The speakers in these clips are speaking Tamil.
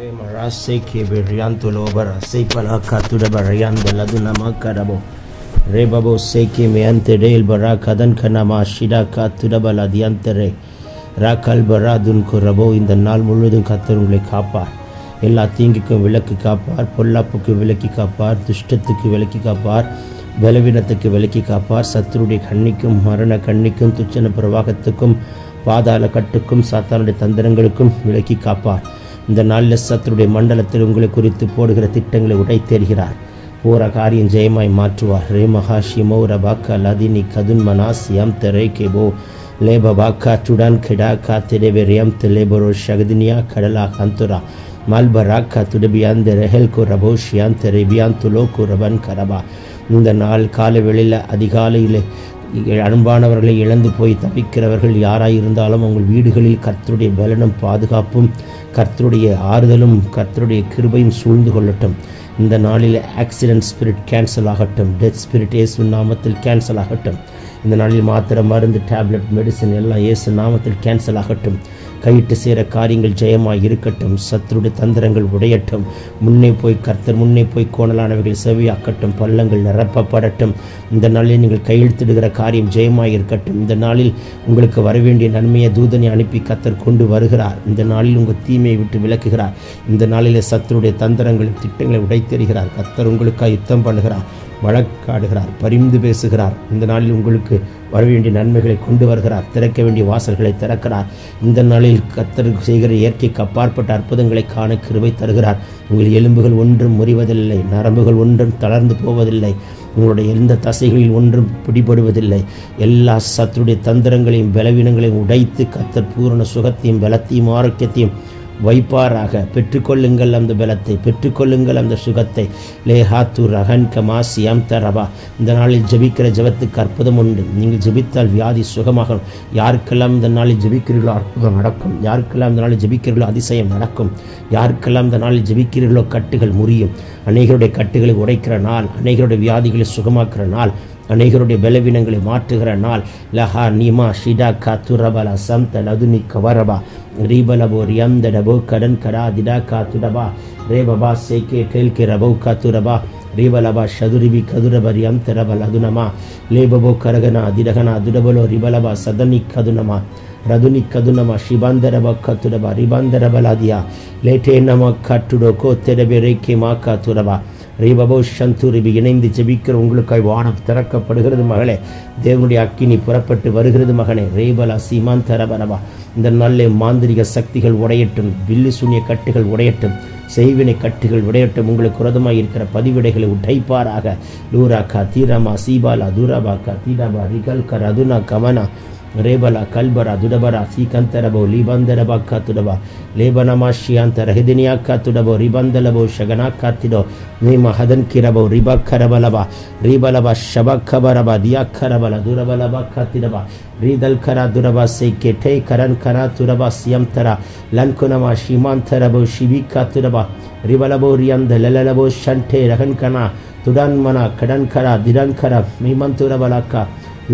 Marase ke berianto lobara sei palaka tuda barianda laduna makarabo. Rebabo sei ke meante del baraka dan kanama shida ka tuda baladiantere ராக்கால் பராதுன் குரபோ இந்த நாள் முழுவதும் கத்தர் உங்களை காப்பார் எல்லா தீங்குக்கும் விலக்கி காப்பார் பொல்லாப்புக்கு விலக்கி காப்பார் துஷ்டத்துக்கு விலக்கி காப்பார் பலவீனத்துக்கு விலக்கி காப்பார் சத்துருடைய கண்ணிக்கும் மரண கண்ணிக்கும் துச்சன பிரவாகத்துக்கும் பாதாள கட்டுக்கும் சாத்தானுடைய தந்திரங்களுக்கும் விலக்கி காப்பார் இந்த நாளில் சத்துருடைய மண்டலத்தில் உங்களை குறித்து போடுகிற திட்டங்களை உடைத்தேறுகிறார் போற காரியம் ஜெயமாய் மாற்றுவார். ரே மகாஷிமோ ரபாக்கா லதினி கதுன் மனாஸ் யம் தெரே கேபோ லேப பாக்கா சுடான் கெடா கா திடவே ரியம் தெலேபரோ ஷகதினியா கடலா கந்துரா. மால்பராக்கா துடபியாந்த ரெஹெல்கோ ரபோஷியாந்த கு ரபன் கரபா இந்த நாள் காலை வெளியில் அதிகாலையில் அன்பானவர்களை இழந்து போய் தவிக்கிறவர்கள் யாராயிருந்தாலும் உங்கள் வீடுகளில் கர்த்தருடைய பலனும் பாதுகாப்பும் கர்த்தருடைய ஆறுதலும் கர்த்தருடைய கிருபையும் சூழ்ந்து கொள்ளட்டும். இந்த நாளில் ஆக்சிடென்ட் ஸ்பிரிட் கேன்சல் ஆகட்டும் டெத் ஸ்பிரிட் இயேசு நாமத்தில் கேன்சல் ஆகட்டும். இந்த நாளில் மாத்திரை மருந்து டேப்லெட் மெடிசன் எல்லாம் இயேசு நாமத்தில் கேன்சல் ஆகட்டும். கையிட்டு சேர காரியங்கள் ஜெயமாக இருக்கட்டும். சத்துருடைய தந்திரங்கள் உடையட்டும். முன்னே போய் கர்த்தர் முன்னே போய் கோணலானவைகள் செவியாக்கட்டும். பள்ளங்கள் நிரப்பப்படட்டும். இந்த நாளில் நீங்கள் கையெழுத்திடுகிற காரியம் ஜெயமாக இருக்கட்டும். இந்த நாளில் உங்களுக்கு வரவேண்டிய நன்மையை தூதனை அனுப்பி கர்த்தர் கொண்டு வருகிறார். இந்த நாளில் உங்கள் தீமையை விட்டு விலக்குகிறார். இந்த நாளில் சத்துருடைய தந்திரங்கள் திட்டங்களை உடைத்தெறிகிறார். கர்த்தர் உங்களுக்காக யுத்தம் பண்ணுகிறார். வழக்காடுகிறார் பரிந்து பேசுகிறார். இந்த நாளில் உங்களுக்கு வர வேண்டிய நன்மைகளை கொண்டு வருகிறார் திறக்க வேண்டிய வாசல்களை திறக்கிறார். இந்த நாளில் கத்தர் செய்கிற இயற்கைக்கு அப்பாற்பட்ட அற்புதங்களை காண கிருவை தருகிறார். உங்கள் எலும்புகள் ஒன்றும் முறிவதில்லை நரம்புகள் ஒன்றும் தளர்ந்து போவதில்லை உங்களுடைய எந்த தசைகளில் ஒன்றும் பிடிபடுவதில்லை. எல்லா சத்துடைய தந்திரங்களையும் பலவீனங்களையும் உடைத்து கத்தர் பூரண சுகத்தையும் பலத்தையும் ஆரோக்கியத்தையும் வைப்பாராக. பெற்றுக்கொள்ளுங்கள் அந்த பலத்தை பெற்றுக்கொள்ளுங்கள் அந்த சுகத்தை. லேஹாத்து ரஹன் கமாசி அம் தரபா இந்த நாளில் ஜெபிக்கிற ஜெபத்துக்கு அற்புதம் உண்டு. நீங்கள் ஜெபித்தால் வியாதி சுகமாகும். யாருக்கெல்லாம் இந்த நாளில் ஜெபிக்கிறீர்களோ அற்புதம் நடக்கும். யாருக்கெல்லாம் இந்த நாளில் ஜெபிக்கிறீர்களோ அதிசயம் நடக்கும். யாருக்கெல்லாம் இந்த நாளில் ஜெபிக்கிறீர்களோ கட்டுகள் முறியும். அநேகருடைய கட்டுகளை உடைக்கிற நாள் அநேகருடைய வியாதிகளை சுகமாக்குற நாள். அநேகருடைய பலவீனங்களை மாற்றுகிற நாள் லஹா நிமா ஷிடா கா துரபல சம்த லதுனி கவரபா ரீபலபோ ரியம்தடபோ கடன் கடா திடா கா துடபா ரேபபா சேகே டெல்கே ரபோ கா துரபா ரீபலபா ஷதுரிபி கதுரப ரியம் தெரப லதுனமா லேபபோ கரகனா திடகனா துடபலோ ரிபலபா சதனி கதுனமா ரதுனி கதுனமா ಶಿಬಾಂದರಬ ಕತ್ತುರಬ ರಿಬಾಂದರಬಲಾದಿಯ ಲೇಟೇ ನಮ ಕಟ್ಟುಡೋ ಕೋತೆರಬೆ ರೇಖೆ மா காத்துரபா ரீபபோ சந்தூரிபி இணைந்து ஜெபிக்கிற உங்களுக்காய் வானம் திறக்கப்படுகிறது மகளே. தேவனுடைய அக்கினி புறப்பட்டு வருகிறது மகனே. ரேபலா சீமான் தரபரபா இந்த நல்ல மாந்திரிக சக்திகள் உடையட்டும். வில்லு சூன்ய கட்டுகள் உடையட்டும். செய்வினை கட்டுகள் உடையட்டும். உங்களுக்கு உரதமாய் இருக்கிற பதிவிடைகளை உடைப்பாராக. லூராக்கா தீரமா சீபாலா தூராபாக்கா தீராபா ரிகல்கர் அதுனா கமனா. ರೇಬಲ ಕಲ್ಬರ ದುಡಬರ ಸೀಕಂತರಬೋ ಲಿಬಂದರಬ ಕತ್ತುಡಬ ಲೇಬನಮ ಶಿಯಾಂತರ ಹೆದಿನಿಯಾಕ ತುಡಬೋ ರಿಬಂದಲಬೋ ಶಗನಾಕ ತಿಡೋ ನೇಮ ಹದನ್ ಕಿರಬೋ ರಿಬಕ್ಕರಬಲಬ ರೀಬಲಬ ಶಬಕ್ಕಬರಬ ದಿಯಾಕ್ಕರಬಲ ದುರಬಲಬ ಕತ್ತಿಡಬ ರೀದಲ್ ಕರ ದುರಬ ಸೈಕೆ ಟೇ ಕರನ್ ಕರ ತುರಬ ಸಿಯಂತರ ಲನ್ಕುನಮ ಶಿಮಾಂತರಬೋ ಶಿಬಿಕ ತುರಬ ರಿಬಲಬೋ ರಿಯಂದ ಲಲಲಬೋ ಶಂಠೆ ರಹನ್ಕನ ತುಡನ್ಮನ ಕಡನ್ಕರ ದಿರನ್ಕರ ಮೀಮಂತುರಬಲಕ್ಕ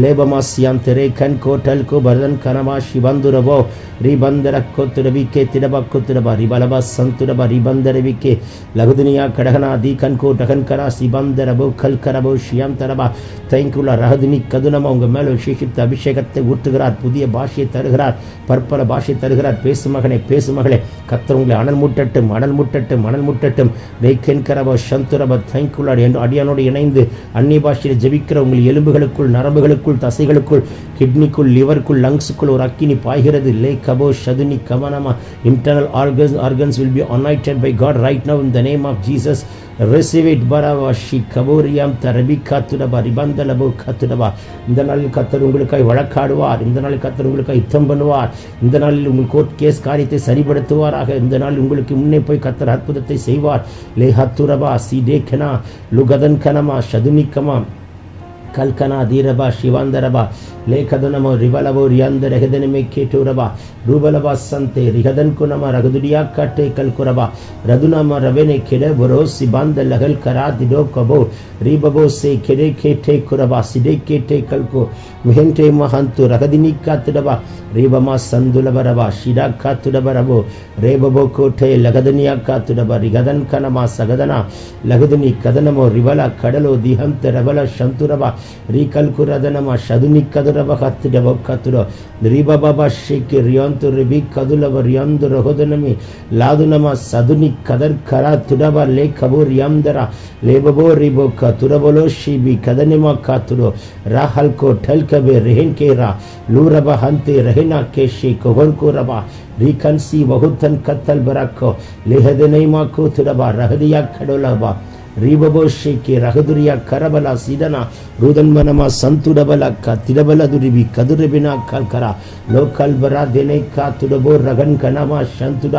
ಲೇಬಮಾಸ್ಯಾಂತೆರೆ ಕನ್ ಕೋಟಲ್ ಕೋ ಬರ್ದನ್ ಕನಮ ಶಿಬಂದುರಬೋ ರಿಬಂದರ ಕೊತ್ತುರಬಿಕೆ ತಿಡಬ ಕೊತ್ತುರಬ ರಿಬಲಬ ಸಂತುರಬ ರಿಬಂದರಬಿಕೆ ಲಘುದುನಿಯ ಕಡಗನ ದಿ ಕನ್ ಕೋ டகன் கரா சிபந்தரபோ கல் கரபோ ஷியம் தரபா தேங்க்குள்ள ரகதினி கதுனமா உங்க மேல விசேஷித்த அபிஷேகத்தை ஊற்றுகிறார் புதிய பாஷையை தருகிறார் பற்பல பாஷை தருகிறார் பேசு மகனே பேசு மகளே கத்தர் உங்களை அனல் முட்டட்டும் அனல் முட்டட்டும் அனல் முட்டட்டும் வெய்கென் கரபோ சந்துரப தேங்க்குள்ள அடியானோடு இணைந்து அந்நிய பாஷையில் ஜெபிக்கிற உங்கள் எலும்புகளுக்குள் நரம்புகளுக்குள் எலும்புக்குள் தசைகளுக்குள் கிட்னிக்குள் லிவருக்குள் லங்ஸுக்குள் ஒரு அக்கினி பாய்கிறது. லே கபோ ஷதுனி கமனமா. Internal organs organs will be anointed by God right now in the name of Jesus receive it பரவா ஷி கபோரியாம் தரபி காத்துடபா ரிபந்தலபோ காத்துடபா இந்த நாளில் கத்தர் உங்களுக்காய் வழக்காடுவார். இந்த நாளில் கத்தர் உங்களுக்காய் யுத்தம் பண்ணுவார். இந்த நாளில் உங்கள் கோர்ட் கேஸ் காரியத்தை சரிபடுத்துவாராக இந்த நாளில் உங்களுக்கு முன்னே போய் கத்தர் அற்புதத்தை செய்வார். லே ஹத்துரபா சி டேக்கனா லுகதன் கனமா ஷதுனிக்கமா ಕಲ್ಕನ ಧೀರಬ ಶಿವಾಂದರಬ ಲೇಖದನಮ ರಿವಲವೋ ರಿಯಾಂದ ರೆಹದನಿಮೆ ಕೇಟೂರಬ ರೂಬಲಬ ಸಂತೆ ರಿಹದನ್ಕು ನಮ ರಗದುಡಿಯಾ ಕಟ್ಟೆ ಕಲ್ಕುರಬ ರದುನಮ ರವೆನೆ ಕೆಡೆ ಬರೋ ಸಿಬಾಂದ ಲಗಲ್ ಕರ ದಿಡೋ ಕಬೋ ರೀಬಬೋ ಸೆ ಕೆಡೆ ಕೇಟೆ ಕುರಬ ಸಿಡೆ ಕೇಟೆ ಕಲ್ಕು ಮಿಹೆಂಟೆ ಮಹಂತು ರಗದಿನಿ ಕಾತುಡಬ ರೀಬಮ ಸಂದುಲಬರಬ ಶಿಡಾ ಕಾತುಡಬರಬೋ ರೇಬಬೋ ಕೋಟೆ ಲಗದನಿಯ ಕಾತುಡಬ ರಿಗದನ್ ಕನಮ ಸಗದನ ಲಗದನಿ ಕದನಮೋ ರಿವಲ ಕಡಲೋ ದಿಹಂತ ರಬಲ ಶಂತುರಬ ರೀಕಲ್ಕುರದನಮ ಶದುನಿ ಕದುರಬ ಹತ್ತಿಡಬ ಕತ್ತುಡ ರಿಬಬಬ ಶೇಕಿ ರಿಯಾಂತು ರಿಬಿ ಕದುಲಬ ರಿಯಾಂದು ರಹೋದನಮಿ ಲಾದುನಮ ಸದುನಿ ಕದರ್ ಕರ ತುಡಬ ಲೇ ಕಬೋ ರಿಯಾಂದರ ಲೇಬಬೋ ರಿಬೋ ಕ ತುರಬಲೋ ಶಿಬಿ ಕದನಿಮ ಕಾತುಡೋ ರಾಹಲ್ಕೋ ಠಲ್ಕಬೆ ರೆಹೆನ್ ಕೇರ ಲೂರಬ ಹಂತೆ ರೆಹಿನ ಕೇಶಿ ಕೊಹನ್ಕೋ ರಬ ರೀಕನ್ಸಿ ಬಹುತನ್ ಕತ್ತಲ್ ಬರಕ್ಕೋ ಲೇಹದನೈಮಾ ಕೂತುಡಬ ರಹದಿಯ ಕಡೋಲಬ ರೀಬಬೋ ಶೇಕಿ ರಹದುರಿಯ ಕರಬಲ ಸಿದನ ರುದನ್ಮನಮ ಸಂತುಡಬಲ ಕ ತಿಡಬಲ ದುರಿಬಿ ಕದುರಬಿನ ಕಲ್ಕರ ಲೋಕಲ್ ಬರ ದೆನೆ ಕಾ ತುಡಬೋ ರಗನ್ ಕನಮ ಶಂತುಡ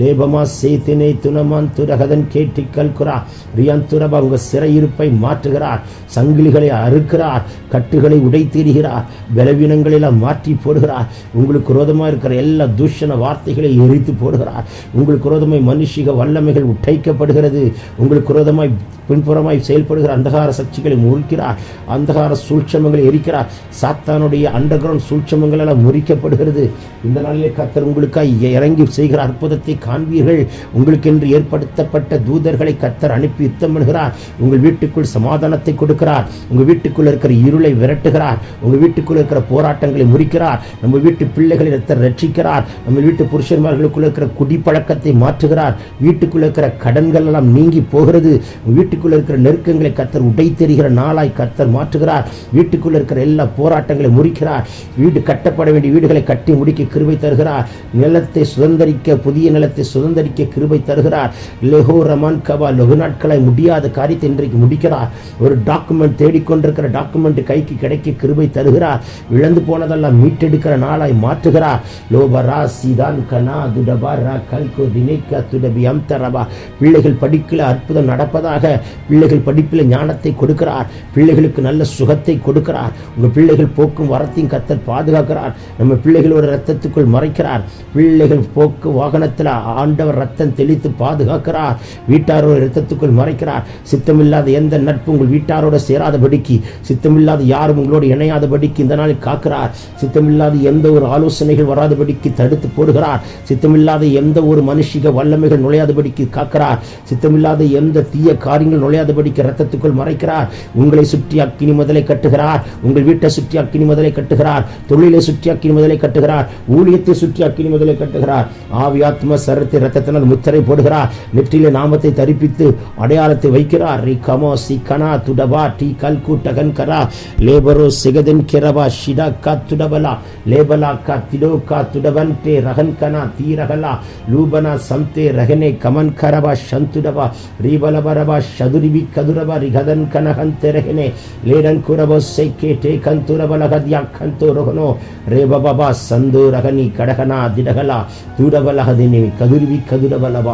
லேபமா சேத்தினை துணமான் துரகதன் கேட்டி கல்குரா ரியாந்துரபா உங்க சிறையிருப்பை மாற்றுகிறார் சங்கிலிகளை அறுக்கிறார் கட்டுகளை உடைத்தீருகிறார் பலவீனங்களெல்லாம் மாற்றி போடுகிறார் உங்களுக்கு விரோதமாக இருக்கிற எல்லா தூஷண வார்த்தைகளை எரித்து போடுகிறார் உங்களுக்கு விரோதமாய் மனுஷிக வல்லமைகள் உடைக்கப்படுகிறது உங்களுக்கு விரோதமாய் பின்புறமாய் செயல்படுகிற அந்தகார சக்திகளை முறிக்கிறார். அந்தகார சூழ்ச்சமங்களை எரிக்கிறார். சாத்தானுடைய அண்டர் கிரவுண்ட் சூழ்ச்சமங்கள் எல்லாம் முறிக்கப்படுகிறது. இந்த நாளிலே கத்தர் உங்களுக்காக இறங்கி செய்கிற அற்புதத்தை காண்பீர்கள். உங்களுக்கென்று ஏற்படுத்தப்பட்ட தூதர்களை கத்தர் அனுப்பி யுத்தம் பண்ணுகிறார். உங்கள் வீட்டுக்குள் சமாதானத்தை கொடுக்கிறார். உங்கள் வீட்டுக்குள் இருக்கிற இருளை விரட்டுகிறார். உங்கள் வீட்டுக்குள் இருக்கிற போராட்டங்களை முறிக்கிறார். நம்ம வீட்டு பிள்ளைகளை கத்தர் ரட்சிக்கிறார். நம்ம வீட்டு புருஷன்மார்களுக்குள் இருக்கிற குடிப்பழக்கத்தை மாற்றுகிறார். வீட்டுக்குள் இருக்கிற கடன்கள் எல்லாம் நீங்கி போகிறது. வீட்டுக்குள்ள இருக்கிற நெருக்கங்களை கத்தர் உடைத்தெறிகிற நாளாய் கத்தர் மாற்றுகிறார். வீட்டுக்குள்ள இருக்கிற எல்லா போராட்டங்களை முறிக்கிறார். வீடு கட்டப்பட வேண்டிய வீடுகளை கட்டி முடிக்க கிருபை தருகிறார். நிலத்தை சுதந்தரிக்க புதிய நிலத்தை சுதந்தரிக்க கிருபை தருகிறார். லெஹோ ரமான் கவா லகு நாட்களாய் முடியாத காரியத்தை இன்றைக்கு முடிக்கிறார். ஒரு டாக்குமெண்ட் தேடிக்கொண்டிருக்கிற டாக்குமெண்ட் கைக்கு கிடைக்க கிருபை தருகிறார். இழந்து போனதெல்லாம் மீட்டெடுக்கிற நாளாய் மாற்றுகிறார். லோபரா சீதான் கனா துடபா ரா கல்கோ தினைக்கா துடபி அம்தரபா. பிள்ளைகள் படிக்கல அற்புதம் நடப்பதாக பிள்ளைகள் படிப்பில் ஞானத்தை கொடுக்கிறார். பிள்ளைகளுக்கு நல்ல சுகத்தை கொடுக்கிறார். உங்கள் பிள்ளைகள் போக்கும் வரத்தையும் கத்தர் பாதுகாக்கிறார். நம்ம பிள்ளைகளோட ரத்தத்துக்குள் மறைக்கிறார். பிள்ளைகள் போக்கு வாகனத்தில் ஆண்டவர் ரத்தம் தெளித்து பாதுகாக்கிறார். வீட்டாரோட ரத்தத்துக்குள் மறைக்கிறார். சித்தமில்லாத எந்த நட்பு உங்கள் வீட்டாரோட சேராதபடிக்கு சித்தமில்லாத யாரும் உங்களோடு இணையாதபடிக்கு இந்த நாளில் காக்கிறார். சித்தமில்லாத எந்த ஒரு ஆலோசனைகள் வராதபடிக்கு தடுத்து போடுகிறார். சித்தமில்லாத எந்த ஒரு மனுஷிக வல்லமைகள் நுழையாதபடிக்கு காக்கிறார். சித்தமில்லாத எந்த தீய காரியங்கள் நுழையாதபடிக்கு ரத்தத்துக்குள் மறைக்கிறார். உங்களை சுற்றி அக்கினி முதலை கட்டுகிறார். உங்கள் வீட்டை சுற்றி அக்கினி முதலை கட்டுகிறார். தொழிலை சுற்றி அக்கினி முதலை கட்டுகிறார். ஊழியத்தை சுற்றி அக்கினி முதலை கட்டுகிறார். ஆவியாத்ம சரத்தை ரத்தத்தினால் முத்திரை போடுகிறார். நெற்றியில நாமத்தை தரிப்பித்து அடையாளத்தை வைக்கிறார். ரி கமோ சி கனா துடபா டி கல்கு டகன் கரா. லேபரோ சிகதன் கிரபா ஷிடா கா துடபலா லேபலா கா திடோ கா துடபன் தே ரகன் கனா தீரகலா லூபனா சம்தே ரகனே கமன் கரபா சந்துடபா ரீபலபரபா ಶದುರಿಬಿ ಕದುರಬ ರಿಗದನ್ ಕನಹನ್ ತೆರಹೆನೆ ಲೇಡನ್ ಕುರಬೋ ಸೈಕೆ ಟೇ ಕಂತುರಬ ಲಗದ್ಯ ಕಂತು ರಹನೋ ರೇ ಬಬಾ ಸಂದು ರಗನಿ ಕಡಹನ ದಿಡಗಲ ದೂಡಬಲಹದಿನಿ ಕದುರಿಬಿ ಕದುರಬಲಬ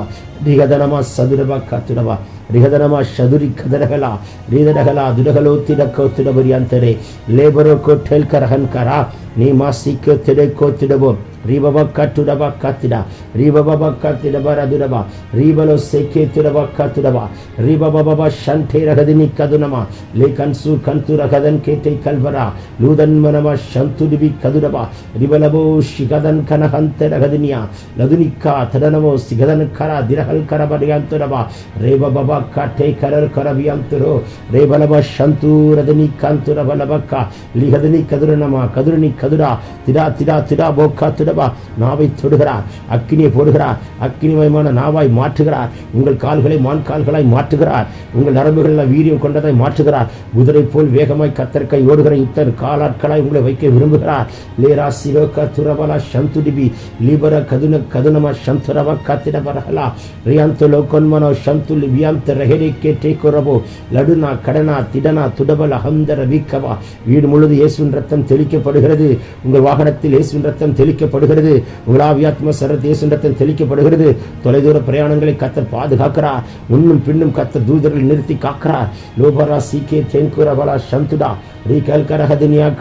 ರಿಗದನಮ ಸದುರಬ ಕತುರಬ ರಿಹದನಮ ಶದುರಿ ಕದರಗಲ ರೀದಡಗಲ ದುಡಗಲೋ ತಿಡಕೋ ತಿಡಬರಿ ಅಂತಾರೆ ಲೇಬರೋ ಕೊಟ್ಟೆಲ್ ಕರಹನ್ ಕರ நீ மாசிக்க திடைக்கோ திடவோ ரீபபா கட்டுடபா கத்திடா ரீபபா கத்திடபா ரதுடபா ரீபலோ செக்கே துடபா கத்துடபா ரீபபா ஷண்டே ரகதினி கதுனமா லே கன்சு கந்து ரகதன் கேட்டை கல்வரா லூதன் மனமா ஷந்துடிபி கதுடபா ரிபலபோ ஷிகதன் கனகந்த ரகதினியா லதுனிக்கா தடனமோ சிகதன் கரா திரகல் கரபடியாந்துடபா ரேபபா காட்டை கரர் கரபியாந்துரோ ரேபலபா ஷந்து ரதினி கந்துரபலபக்கா லிகதினி கதுரனமா கதுரனி கது கதுரா திடா திடா திடா போக்கா திடபா நாவை தொடுகிறார் அக்கினியை போடுகிறார் அக்கினிமயமான நாவாய் மாற்றுகிறார் உங்கள் கால்களை மான் கால்களாய் மாற்றுகிறார் உங்கள் நரம்புகளில் வீரியம் கொண்டதாய் மாற்றுகிறார் குதிரை போல் வேகமாய் கத்தற்கை ஓடுகிற யுத்தர் காலாட்களாய் உங்களை வைக்க விரும்புகிறார் லேரா சிலோக துரபலா சந்துடிபி லீபர கதுன கதுனமா சந்துரவா காத்திடபரகலா ரியாந்த லோகன்மனோ சந்துலி வியாந்த ரஹெரி கேட்டே குரபோ லடுனா கடனா திடனா துடபல அகந்தர வீக்கவா வீடு முழுது இயேசுவின் ரத்தம் தெளிக்கப்படுகிறது உங்கள் வாகனத்தில் இயேசுவின் ரத்தம் தெளிக்கப்படுகிறது. உலாவியாத்ம சரத் இயேசுவின் ரத்தம் தெளிக்கப்படுகிறது. தொலைதூர பிரயாணங்களை கத்தர் பாதுகாக்கிறார். முன்னும் பின்னும் கத்தர் தூதர்கள் நிறுத்தி காக்கிறார். லோபரா சீக்கே தென்குரபலா சந்துடா ரீ கடல்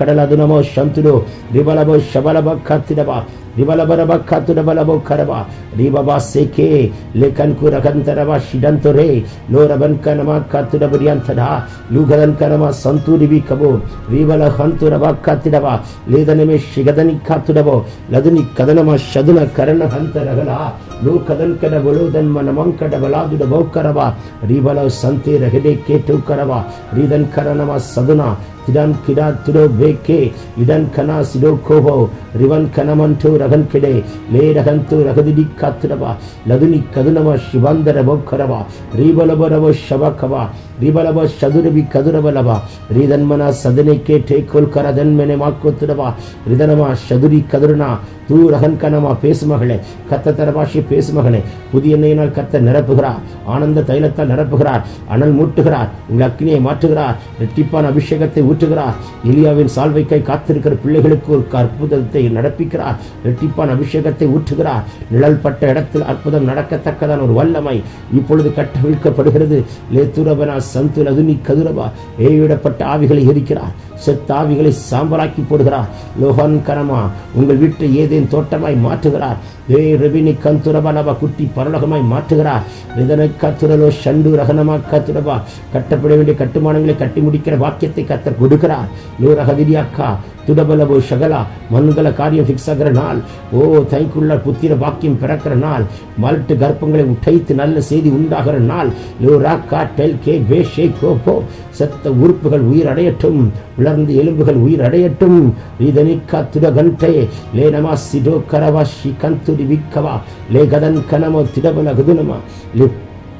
கடலதுனமோ சந்துடோ ரிபலபோ ஷபலபோ கத்திடபா ரிபலபரபக்கத்துடபலபோக்கரபா ரிபபா சேகே லேகன் குரகந்தரபா ஷிடந்தரே லோரபன் கனமா கத்துடபுரியந்தடா லூகதன் கனமா சந்தூரிபி கபோ ரிபல ஹந்துரபா கத்துடபா லேதனமே ஷிகதனி கத்துடபோ லதுனி கதனமா ஷதுன கரண ஹந்தரகலா லோ கதன் கட பலோதன் மனமம் கட பலாதுட போக்கரபா ரிபல சந்தே ரகடே கேட்டு கரபா ரிதன் கரணமா சதுனா இடன் கிடா துடோ வேக்கே இடன் கனா சிடோ கோபோ ரிவன் கனமன்டோ ரகன் கிடை லே ரகந்தோ ரகதிடி காத்திரவா லதுனி கதுனவ சிவந்தரவோ கரவா ரீபலபரவோ ஷவகவா ರಿಬಲವ ಶದುರಬಿ ಕದುರಬಲವ ರೀದನ್ಮನ ಸದನೆಕ್ಕೆ ಟೇಕೋಲ್ ಕರದನ್ಮೆನೆ ಮಾಕೋತಿಡವ ரிதனமா சதுரி கதிரனா தூ ரகன்கனமா பேசு மகளே கத்த தர பாஷை பேசு மகனே புதிய எண்ணெயினால் கத்த நிரப்புகிறார் ஆனந்த தைலத்தால் நிரப்புகிறார் அனல் மூட்டுகிறார் உங்கள் அக்னியை மாற்றுகிறார் ரெட்டிப்பான அபிஷேகத்தை ஊற்றுகிறார் எலியாவின் சால்வைக்கை காத்திருக்கிற பிள்ளைகளுக்கு ஒரு அற்புதத்தை நடப்பிக்கிறார் ரெட்டிப்பான அபிஷேகத்தை ஊற்றுகிறார் நிழல் பட்ட இடத்தில் அற்புதம் நடக்கத்தக்கதான ஒரு வல்லமை இப்பொழுது கட்டவிழ்க்கப்படுகிறது லேத்துரபனா சந்துல் அதுனி கதுரவா ஏவிடப்பட்ட ஆவிகளை எரிக்கிறார். செத்த ஆவிகளை சாம்பலாக்கி போடுகிறார். லோகன் கரமா உங்கள் வீட்டை ஏதேன் தோட்டமாய் மாற்றுகிறார். ஏ கந்துரபா கந்துரபனவா குட்டி பரலோகமாய் மாற்றுகிறார் இதனை கத்துரலோ ஷண்டு ரகனமா கத்துரபா கட்டப்பட வேண்டிய கட்டுமானங்களை கட்டி முடிக்கிற வாக்கியத்தை கத்தர் கொடுக்கிறார். நூறகதிரியாக்கா துடபலபோ ஷகலா மண்கல காரியம் ஃபிக்ஸ் ஆகிற நாள். ஓ தைக்குள்ள புத்திர வாக்கியம் பிறக்கிற நாள். மல்ட்டு கர்ப்பங்களை உடைத்து நல்ல செய்தி உண்டாகிற நாள். லோ ராக்கா டெல் கே பே ஷே கோ செத்த உறுப்புகள் உயிர் அடையட்டும். உலர்ந்த எலும்புகள் உயிர் அடையட்டும். இதனிக்கா துடகண்டே லே நமா சிடோ கரவா ஷி கந்து ಲಿಡಿವಿಕ್ಕವ ಲೇಗದನ್ ಕನಮೋ ತಿಡಬಲ ಗದುನಮ ಲಿ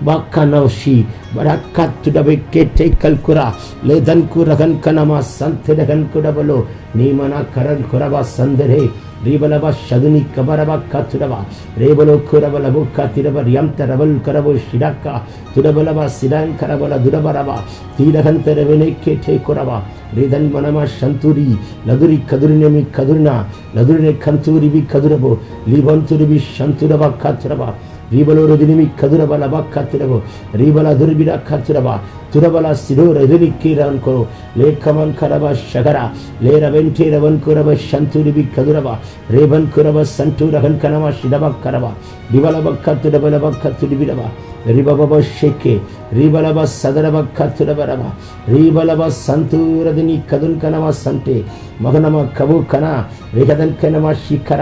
ವಾಕನೌಶಿ ಬಡಕ್ಕ ತುಡಬೇಕೆ ಟೇಕಲ್ಕುರ ಲೇದನ್ಕು ರಗನ್ಕನಮ ಸಂತೆ ರಗನ್ಕುಡಬಲು ನೀಮನ ಕರನ್ ಕುರವ ಸಂದರೆ ரீபலப சதுனி கபரப கத்துரவா ரேபலோ குரபலபு கத்திரப ரியம் தரவல் கரபு ஷிடக்கா துடபலப சிடன் கரபல துடபரவா தீரகன் தரவினை கேட்டே குரவா ரிதன் மனம சந்தூரி லதுரி கதுரினமி கதுர்னா லதுரினை கந்தூரிவி கதுரபோ லிபன் துருவி சந்துரபா கத்துரவா ರೀಬಲೋರು ದಿನಿಮಿ ಕದುರಬಲ ಬಕ್ಕತ್ತಿರವು ರೀಬಲ ದುರ್ಬಿಡ ಕತ್ತಿರವ ತುರಬಲ ಸಿರೋರ ಎದುರಿಕ್ಕೀರವನ್ ಕೊರು ಲೇಖಮನ್ ಕರವ ಶಗರ ಲೇರ ವೆಂಟೀರವನ್ ಕುರವ ಶಂತುರಿಬಿ ಕದುರವ ರೇಬನ್ ಕುರವ ಸಂಟೂರಹನ್ ಕನವ ಶಿಡವ ಕರವ ರಿಬಲ ಬಕ್ಕ ತುಡಬಲ ಬಕ್ಕ ತುಡಿಬಿಡವ ರಿಬಬ ಶೆಕೆ ರೀಬಲಬ ಸದರಬ ಕತ್ತುರಬರವ ರೀಬಲಬ ಸಂತೂರದಿನಿ ಕದುನ್ ಕನವ ಸಂತೆ ಮಗನಮ ಕವು ಕನ ರೇಗದನ್ ಕನವ ಶಿಖರ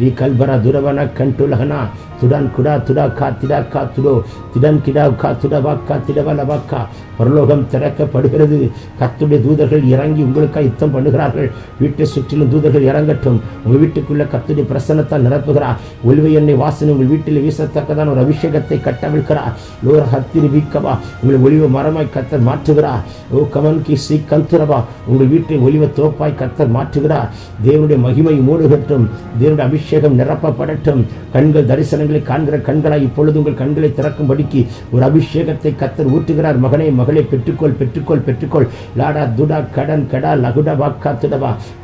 ದಿ ಕಲ್ಬರ ದುರವನ ಕಂಟುಲಹನ துடன் குடா துடா கா திடா கா துடோ திடன் கிடா கா துட வாக்கா திடவல வாக்கா பரலோகம் திறக்கப்படுகிறது கத்துடைய தூதர்கள் இறங்கி உங்களுக்காக யுத்தம் பண்ணுகிறார்கள் வீட்டை சுற்றிலும் தூதர்கள் இறங்கட்டும் உங்கள் வீட்டுக்குள்ள கத்துடைய பிரசன்னத்தால் நிரப்புகிறார் ஒளிவை எண்ணெய் வாசனை உங்கள் வீட்டில் வீசத்தக்கதான ஒரு அபிஷேகத்தை கட்டவிழ்கிறார் லோர ஹத்திரி வீக்கவா உங்களை ஒளிவ மரமாய் கத்தர் மாற்றுகிறார் ஓ கமன் கி ஸ்ரீ கந்துரவா உங்கள் வீட்டை ஒளிவ தோப்பாய் கத்தர் மாற்றுகிறார் தேவனுடைய மகிமை மூடுகட்டும் தேவனுடைய அபிஷேகம் நிரப்பப்படட்டும். கண்கள் தரிசனங்களை காண்கிற கண்களாய் இப்பொழுது உங்கள் கண்களை திறக்கும்படிக்கு ஒரு அபிஷேகத்தை கத்தர் ஊற்றுகிறார் மகனே மகளே பெற்றுக்கொள் பெற்றுக்கொள் பெற்றுக்கொள். லாடா துடா கடன் கடா லகுடா வாக்கா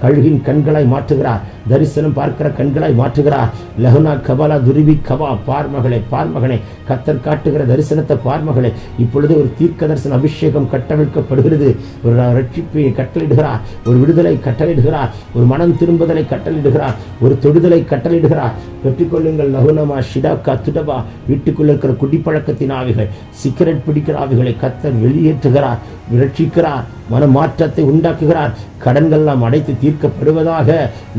கழுகின் கண்களாய் மாற்றுகிறார். தரிசனம் பார்க்கிற கண்களாய் மாற்றுகிறார். லகுனா கபாலா துருவி கவா பார்மகளே பார்மகனே கத்தர் காட்டுகிற தரிசனத்தை பார்மகளே இப்பொழுது ஒரு தீர்க்க தரிசன அபிஷேகம் கட்டவிழ்க்கப்படுகிறது. ஒரு ரட்சிப்பை கட்டளிடுகிறார் ஒரு விடுதலை கட்டளிடுகிறார் ஒரு மனம் திரும்புதலை கட்டளிடுகிறார் ஒரு தொடுதலை கட்டளிடுகிறார் பெற்றுக்கொள்ளுங்கள் லகுனமா ஷிடாக்கா துடபா. வீட்டுக்குள்ள இருக்கிற குடிப்பழக்கத்தின் ஆவிகள் சிகரெட் பிடிக்கிற ஆவிகளை கத்தர் வெளியேற்றுகிறார் ரட்சிக்கிறார் மனமாற்றத்தை உண்டாக்குகிறார். கடன்கள்லாம் அடைத்து தீர்க்கப்படுவதாக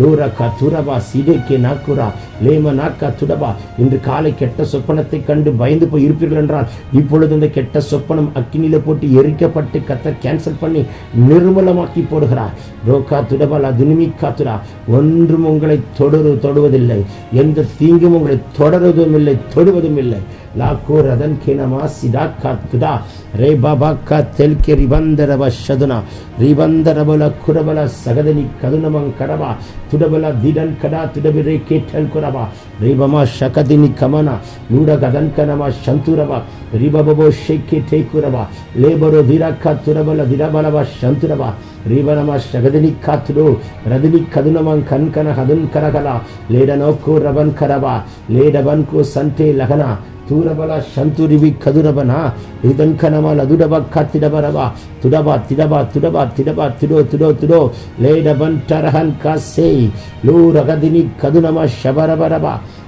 லூரக்கா துரபா சிடேக்கே நாக்குரா லேம நாக்கா துடபா. இன்று காலை கெட்ட சொப்பனத்தை கண்டு பயந்து போய் இருப்பீர்கள் என்றால் இப்பொழுது இந்த கெட்ட சொப்பனம் அக்கினியில போட்டு எரிக்கப்பட்டு கத்தர் கேன்சல் பண்ணி நிர்மலமாக்கி போடுகிறார். ரோக்கா துடபாலா துனிமி காத்துரா ஒன்றும் உங்களை தொடரு தொடு போடுவதில்லை எந்த தீங்கும் உங்களை தொடருவதும் இல்லை தொடுவதும் இல்லை. ಲಾಕು ರದನ್ ಖಿನಮ ಸಿದಾ ಕಾತ್ಕುದ ರೇ ಬಾಬಾ ಕ ತೆಲ್ಕೆ ರಿಬಂದರವ ಶದುನ ರಿಬಂದರಬಲ ಕುರಬಲ ಸಗದನಿ ಕದುನಮಂ ಕಡವ ತುಡಬಲ ದಿಡನ್ ಕಡ ತುಡಬಿ ರೇ ಕೇಟಲ್ ಕುರವ ರಿಬಮ ಶಕದಿನಿ ಕಮನ ನೂಡ ಗದನ್ ಕನಮ ಶಂತುರವ ರಿಬಬಬೋ ಶೇಕೆ ಟೇಕುರವ ಲೇಬರು ದಿರಕ್ಕ ತುರಬಲ ದಿರಬಲವ ಶಂತುರವ ரீவனம சகதினி காத்துடு ரதினி கதுனமன் கண்கன ஹதுன் கரகலா லேடனோக்கு ரவன் கரவா லேடவன்கு சண்டே லகனா ತೂರಬಲ ಶಂತುರಿವಿ ಕದುರಬನ ಇದನ್ಕನಮ ಲದುಡಬ ಕತ್ತಿಡಬರವ ತುಡಬ ತಿಡಬ ತುಡಬ ತಿಡಬ ತಿಡೋ ತಿಡೋ ತಿಡೋ. ಲೇಡಬನ್ ಟರಹನ್ ಕಾಸೆ. ಲೂರಗದಿನಿ ಕದುನಮ ಶಬರಬರಬ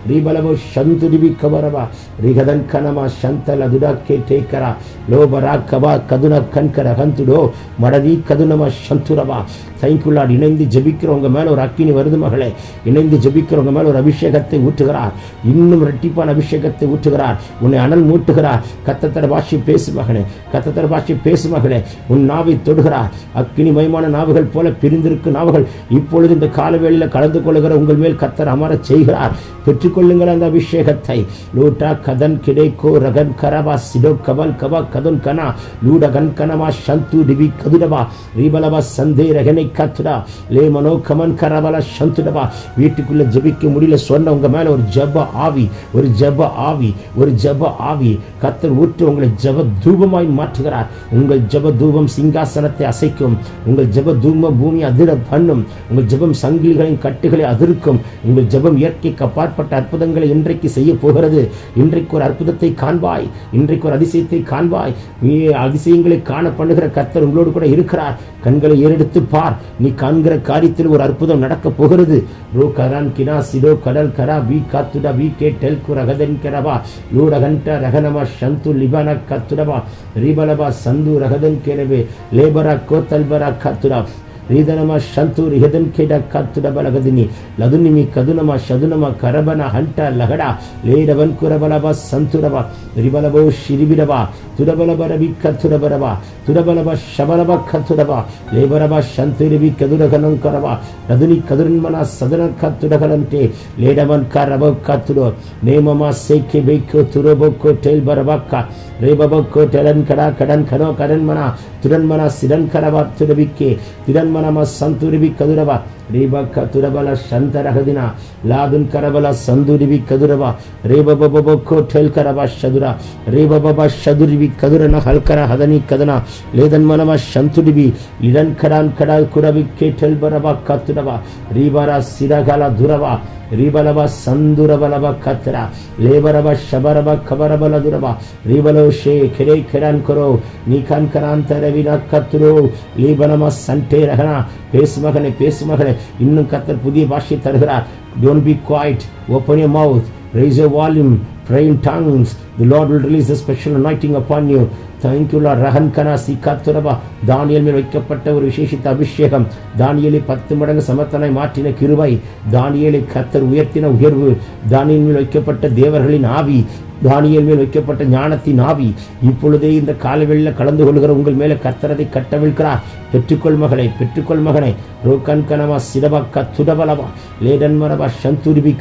ರೀಬಲವು ಶಂತುರಿವಿ ಕಬರವ ರಿಗದನ್ ಕನಮ ಶಂತಲ ದುಡಕ್ಕೆ ಟೇಕರ ಲೋಬರ ಕಬ ಕದುನ ಕನ್ಕರ ಹಂತುಡೋ மடதி கதுனம சந்துரவா தைக்குள்ளார் இணைந்து ஜெபிக்கிறவங்க மேல ஒரு அக்கினி வருது மகளே இணைந்து ஜெபிக்கிறவங்க மேல ஒரு அபிஷேகத்தை ஊற்றுகிறார் இன்னும் இரட்டிப்பான அபிஷேகத்தை ஊற்றுகிறார் உன்னை அனல் மூட்டுகிறார் கத்தத்தர பாஷை பேசு மகனே கத்தத்தர பாஷை பேசு மகளே உன் நாவை தொடுகிறார் அக்கினி மயமான நாவுகள் போல பிரிந்திருக்கும் நாவுகள் இப்பொழுது இந்த காலவேளையில் கலந்து கொள்ளுகிற உங்கள் மேல் கத்தர் அமரச் செய்கிறார் கொள்ளுங்கள் அந்த அபிஷேகத்தை. லூட்டா கதன் கிடைக்கோ ரகன் கரவா சிடோ கவல் கவா கதன் கனா லூட கன் கனமா சந்து டிவி கதுடவா ரீபலவா சந்தே ரகனை கத்துடா லே மனோ கமன் கரவல சந்துடவா வீட்டுக்குள்ள ஜபிக்க முடியல சொன்ன உங்க மேல ஒரு ஜப ஆவி ஒரு ஜப ஆவி ஒரு ஜப ஆவி. கத்தர் ஊற்று உங்களை ஜப தூபமாய் மாற்றுகிறார். உங்கள் ஜப தூபம் சிங்காசனத்தை அசைக்கும். உங்கள் ஜப தூம பூமி அதிர பண்ணும். உங்கள் ஜபம் சங்கிலிகளின் கட்டுகளை அதிர்க்கும். உங்கள் ஜபம் இயற்கைக்கு அப்பாற்பட்ட அற்புதங்களை இன்றைக்கு செய்ய போகிறது. இன்றைக்கு ஒரு அற்புதத்தை காண்பாய். இன்றைக்கு ஒரு அதிசயத்தை காண்பாய். நீ அதிசயங்களை காண பண்ணுகிற கத்தர் உங்களோடு கூட இருக்கிறார். கண்களை ஏறெடுத்து பார். நீ காண்கிற காரியத்தில் ஒரு அற்புதம் நடக்க போகிறது. ரோ கரான் கினா சிதோ கடல் கரா வி காத்துடா வி கே டெல் குரகதன் கரவா. லூடகண்ட ரகனமா சந்து லிபானா கத்துடவா. ரிபலபா சந்து ரகதன் கேரவே. லேபரா கோத்தல்பரா கத்துடா. ರೀದನಮ ಶಂತು ರಿಹದನ್ ಖೇಡ ಕತ್ತುಡ ಬಲಗದಿನಿ ಲದುನಿಮಿ ಕದುನಮ ಶದುನಮ ಕರಬನ ಹಂಟ ಲಗಡ ಲೇಡವನ್ ಕುರಬಲಬ ಸಂತುರಬ ರಿಬಲಬೋ ಶಿರಿಬಿರಬ ತುಡಬಲಬ ರವಿ ಕತ್ತುಡಬರಬ ತುಡಬಲಬ ಶಬಲಬ ಕತ್ತುಡಬ ಲೇಬರಬ ಶಂತುರಿಬಿ ಕದುಡಗನಂ ಕರಬ ರದುನಿ ಕದುರನ್ಮನ ಸದನ ಕತ್ತುಡಗಲಂತೆ ಲೇಡವನ್ ಕರಬ ಕತ್ತುಡು ನೇಮಮ ಸೇಕೆ ಬೇಕು ತುರಬೊಕ್ಕೋ ಟೇಲ್ ಬರಬಕ್ಕ ரேபபக்கோ டெலன் கடா கடன் கனோ கடன் மனா துடன் மன சிடன் கரவா துரவிக்கே திடன் மனம சந்துருவி கதுரவா. ரேபக்க துரபல சந்தரகதினா லாதுன் கரபல சந்துருவி கதுரவா. ரேபபபக்கோ டெல் கரவா சதுரா ரேபபப சதுருவி கதுரன ஹல்கர ஹதனி கதனா லேதன் மனம சந்துருவி இடன் கடான் கடா குரவிக்கே டெல் பரவா கத்துரவா ரீபரா சிரகல துரவா ರೀಬಲಬ ಸಂದುರಬಲಬ ಕತ್ರ ಲೇಬರಬ ಶಬರಬ ಕಬರಬಲ ದುರಬ ರೀಬಲೋ ಶೇ ಕೆರೆ ಕೆರಾನ್ ಕೊರೋ ನೀಕಾನ್ ಕರಾಂತರ ವಿನ கத்துரோ லீபனம சண்டே ரகனா பேசு மகனே பேசு மகனே இன்னும் கத்தர் புதிய பாஷை தருகிறார் don't be quiet open your mouth raise your volume. Pray in tongues. The lord will release a special anointing upon you. Thank ரஹன் கனா சிகாத்துரபா தானியல் மேல் வைக்கப்பட்ட ஒரு விசேஷித்த அபிஷேகம் தானியலை பத்து மடங்கு சமத்தனாய் மாற்றின கிருவை தானியலை கத்தர் உயர்த்தின உயர்வு தானியல் மேல் வைக்கப்பட்ட தேவர்களின் ஆவி தானியல் மேல் வைக்கப்பட்ட ஞானத்தின் ஆவி இப்பொழுதே இந்த காலவெளியில் கலந்து கொள்கிற உங்கள் மேலே கத்தரதை கட்டவிழ்கிறார் பெற்றுக்கொள் மகனை பெற்றுக்கொள் மகனை. ரோக்கன் கனவா துடபலவா லேடன் மரபா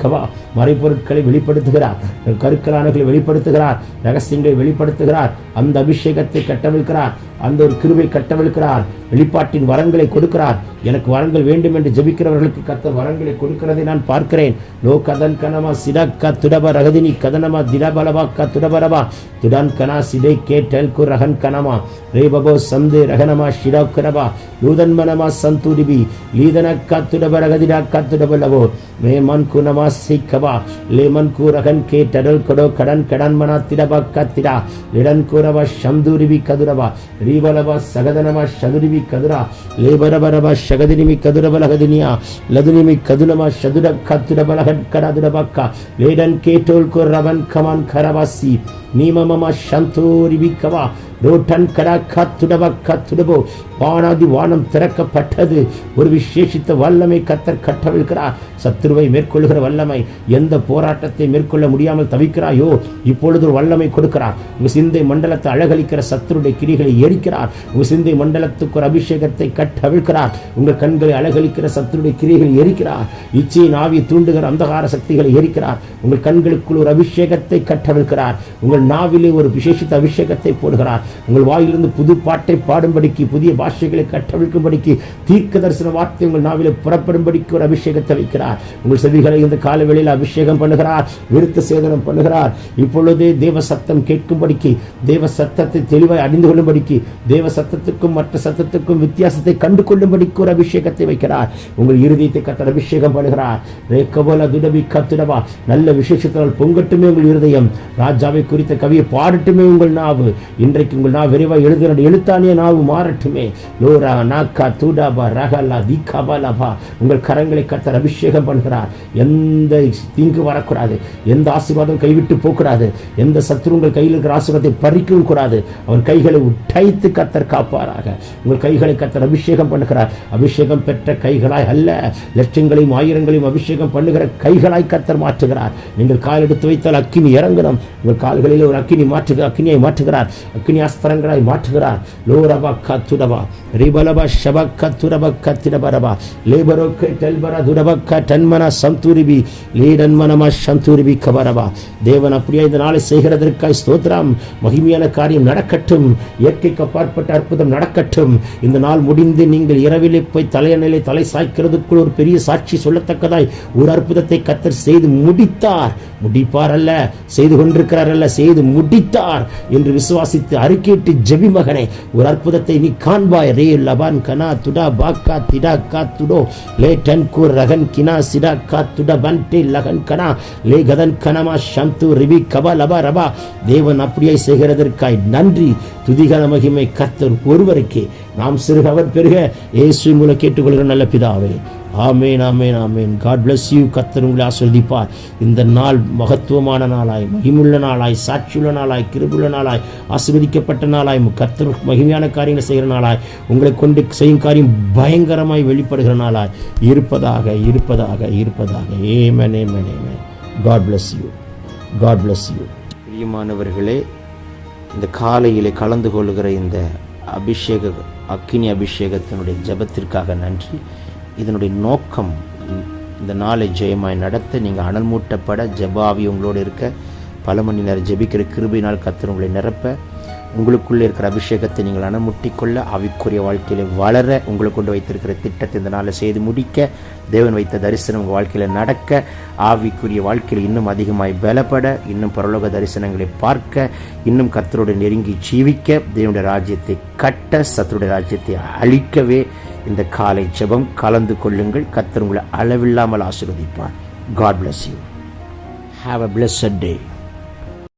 கவா மறைப்பொருட்களை வெளிப்படுத்துகிறார். கருக்கலானங்களை வெளிப்படுத்துகிறார். ரகசியங்களை வெளிப்படுத்துகிறார். அந்த அபிஷேகத்தை கட்டவிழ்கிறார் அந்த ஒரு கிருபை கட்டவிழ்கிறார் வெளிப்பாட்டின் வரங்களை கொடுக்கிறார். எனக்கு வரங்கள் வேண்டும் என்று ஜெபிக்கிறவர்களுக்கு கத்த வரங்களை கொடுக்கிறதை நான் பார்க்கிறேன். லோ கதன் கனமா சிடக்கா துடப ரகதினி கதனமா திடபல துடபரபா கத்துடபரபா துடான் கனா சிதை கேட்டல் குரகன் கனமா. ரேபபோ சந்து ரகனமா ஷிடா கனபா லூதன் மனமா சந்துடிபி லீதன கத்துடபரகதிடா கத்துடபலவோ மேமன் குனமா சிக்கபா லேமன் கூரகன் கேட்டடல் கொடோ கடன் கடன் மனா திடபா கத்திடா. லிடன் கூரவா சம்தூரிபி கதுரபா ரீபலபா சகதனமா சதுரிபி கதுரா. லேபரபரபா சகதிரிமி கதுரபலகதினியா லதுரிமி கதுனமா சதுர கத்துடபலகன் கடாதுடபாக்கா லேடன் கேட்டோல் குரவன் கமான் கரவாசி நீமமமா சந்தோரி விக்கவா ரோட்டன் கடா கத்துடவா கத்துடவோ வானாதி வானம் திறக்கப்பட்டது. ஒரு விசேஷித்த வல்லமை கத்தர் கட்டவிழ்கிறார் சத்துருவை மேற்கொள்கிற வல்லமை எந்த போராட்டத்தை மேற்கொள்ள முடியாமல் தவிக்கிறாயோ இப்பொழுது ஒரு வல்லமை கொடுக்கிறார். உங்க சிந்தை மண்டலத்தை அழகழிக்கிற சத்துருடைய கிரிகளை எரிக்கிறார். உங்க சிந்தை மண்டலத்துக்கு ஒரு அபிஷேகத்தை கட்டவிழ்கிறார் உங்கள் கண்களை அழகழிக்கிற சத்துருடைய கிரிகளை எரிக்கிறார். இச்சையின் ஆவி தூண்டுகிற அந்தகார சக்திகளை எரிக்கிறார். உங்கள் கண்களுக்குள் ஒரு அபிஷேகத்தை கட்டவிழ்கிறார் உங்கள் நாவிலே ஒரு விசேஷித்த அபிஷேகத்தை போடுகிறார். உங்கள் வாயிலிருந்து புது பாட்டை பாடும்படிக்கு புதிய ஆசைகளை கட்டவிழ்க்கும்படிக்கு தீர்க்க தரிசன வார்த்தை உங்கள் நாவிலே புறப்படும்படிக்கு ஒரு அபிஷேகத்தை வைக்கிறார். உங்கள் செவிகளை இந்த காலவெளியில் அபிஷேகம் பண்ணுகிறார். விருத்த சேதனம் பண்ணுகிறார். இப்பொழுதே தேவ சத்தம் கேட்கும்படிக்கு தேவ சத்தத்தை தெளிவாய் அறிந்து கொள்ளும்படிக்கு தேவ சத்தத்துக்கும் மற்ற சத்தத்துக்கும் வித்தியாசத்தை கண்டு கொள்ளும்படிக்கு ஒரு அபிஷேகத்தை வைக்கிறார். உங்கள் இருதயத்தை கத்தர் அபிஷேகம் பண்ணுகிறார். ரேக்கபோல துடபி கத்துடவா. நல்ல விசேஷத்தினால் பொங்கட்டுமே உங்கள் இருதயம். ராஜாவை குறித்த கவியை பாடட்டுமே உங்கள் நாவு. இன்றைக்கு உங்கள் நாவு விரைவாக எழுதுகிற எழுத்தானிய நாவு மாறட்டுமே. லோரா நாக்கா தூடாபா ரகலா தீகாபாலாபா. உங்கள் கரங்களை கத்தர் அபிஷேகம் பண்ணுகிறார். எந்த தீங்கு வரக்கூடாது. எந்த ஆசீர்வாதம் கைவிட்டு போகக்கூடாது. எந்த சத்ரு உங்கள் கையில் இருக்கிற ஆசீர்வாதத்தை பறிக்கவும் கூடாது. அவன் கைகளை உடைத்து கத்தர் காப்பாராக. உங்கள் கைகளை கத்தர் அபிஷேகம் பண்ணுகிறார். அபிஷேகம் பெற்ற கைகளாய் அல்ல லட்சங்களையும் ஆயிரங்களையும் அபிஷேகம் பண்ணுகிற கைகளாய் கத்தர் மாற்றுகிறார். நீங்கள் கால் எடுத்து வைத்தால் அக்கினி இறங்கணும். உங்கள் கால்களில் ஒரு அக்கினி மாற்று அக்கினியை மாற்றுகிறார். அக்கினி அஸ்திரங்களாய் மாற்றுகிறார். லோரபா கத்துடவா ரிபலபா சந்தூரிபி சந்தூரிபி தேவன் அப்படியே இந்த நாளை செய்கிறதற்காய் மகிமையான காரியம் நடக்கட்டும். இயற்கைக்கு அப்பாற்பட்ட அற்புதம் நடக்கட்டும். இந்த நாள் முடிந்து நீங்கள் இரவிலே போய் தலையணையிலே தலை சாய்க்கிறதுக்குள் ஒரு பெரிய சாட்சி சொல்லத்தக்கதாய் ஒரு அற்புதத்தை கத்தர் செய்து முடித்தார். முடிப்பார் அல்ல செய்து கொண்டிருக்கிறார் அல்ல செய்து முடித்தார் என்று விசுவாசித்து அறிக்கையிட்டு ஜெபி மகனே ஒரு அற்புதத்தை நீ காண்ப காண்பாய் ரே லபான் கனா துடா பாக்கா திடா கா துடோ லே டன் கூர் ரகன் கினா சிடா கா துட பன்டே லகன் கனா லே கதன் கனமா சந்து ரிபி கபா லபா ரபா. தேவன் அப்படியே செய்கிறதற்காய் நன்றி துதிகன மகிமை கத்தர் ஒருவருக்கே. நாம் சிறுகவர் பெருக இயேசு மூலம் கேட்டுக்கொள்கிற நல்ல பிதாவே. ஆமேன் ஆமேன் ஆமேன். காட் பிளஸ் யூ கத்தர் உங்களை ஆஸ்வதிப்பார் இந்த நாள் மகத்துவமான நாளாய் மகிமுள்ள நாளாய் சாட்சியுள்ள நாளாய் கிருபுள்ள நாளாய் ஆசிர்வதிக்கப்பட்ட நாளாய் கத்தர் மகிமையான காரியங்களை செய்கிற நாளாய் உங்களை கொண்டு செய்யும் காரியம் பயங்கரமாய் வெளிப்படுகிற நாளாய். இருப்பதாக இருப்பதாக இருப்பதாக. Amen amen amen God bless you God bless you பிரியமானவர்களே இந்த காலையிலே கலந்து கொள்கிற இந்த அபிஷேக அக்கினி அபிஷேகத்தினுடைய ஜெபத்திற்காக நன்றி. இதனுடைய நோக்கம் இந்த நாளை ஜெயமாய் நடத்த நீங்கள் அனல் மூட்டப்பட ஜெபாவி உங்களோடு இருக்க பல மணி நேரம் ஜெபிக்கிற கிருபையினால் கத்தர் உங்களை நிரப்ப உங்களுக்குள்ளே இருக்கிற அபிஷேகத்தை நீங்கள் அணமுட்டிக்கொள்ள அவிக்குரிய வாழ்க்கையில் வளர உங்களை கொண்டு வைத்திருக்கிற திட்டத்தை இந்த நாளில் செய்து முடிக்க தேவன் வைத்த தரிசனம் உங்கள் வாழ்க்கையில் நடக்க ஆவிக்குரிய வாழ்க்கையில் இன்னும் அதிகமாய் பலப்பட இன்னும் பரலோக தரிசனங்களை பார்க்க இன்னும் கத்தருடன் நெருங்கி ஜீவிக்க தேவனுடைய ராஜ்யத்தை கட்ட சத்தருடைய ராஜ்யத்தை அழிக்கவே இந்த காலை ஜெபம் கலந்து கொள்ளுங்கள். கத்தர் உங்களை அளவில்லாமல் ஆசீர்வதிப்பார். God bless you have a blessed day